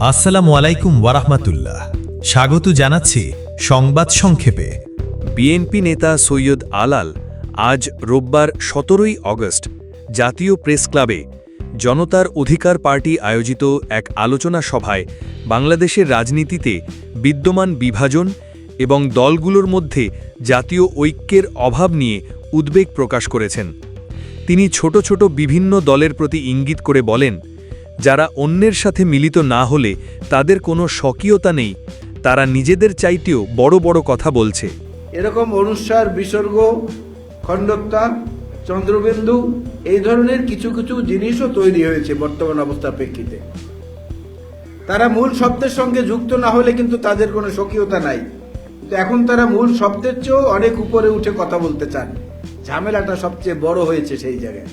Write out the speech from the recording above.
আসসালামু আলাইকুম ওয়ারাহমাতুল্লাহ। স্বাগত জানাচ্ছি সংবাদ সংক্ষেপে। বিএনপি নেতা সৈয়দ আলাল আজ রোববার সতেরোই অগস্ট জাতীয় প্রেস ক্লাবে জনতার অধিকার পার্টি আয়োজিত এক আলোচনা সভায় বাংলাদেশের রাজনীতিতে বিদ্যমান বিভাজন এবং দলগুলোর মধ্যে জাতীয় ঐক্যের অভাব নিয়ে উদ্বেগ প্রকাশ করেছেন। তিনি ছোট ছোট বিভিন্ন দলের প্রতি ইঙ্গিত করে বলেন যারা অন্যের সাথে মিলিত না হলে তাদের কোনো স্বকীয়তা নেই, তারা নিজেদের চাইতেও বড় বড় কথা বলছে। এরকম অনুস্বার বিসর্গ খণ্ডত্বা চন্দ্রবিন্দু, এই ধরনের কিছু কিছু জিনিসও তৈরি হয়েছে বর্তমান অবস্থার প্রেক্ষিতে। তারা মূল শব্দের সঙ্গে যুক্ত না হলে কিন্তু তাদের কোনো স্বকীয়তা নাই। কিন্তু এখন তারা মূল শব্দের চেয়েও অনেক উপরে উঠে কথা বলতে চান। ঝামেলাটা সবচেয়ে বড় হয়েছে সেই জায়গায়।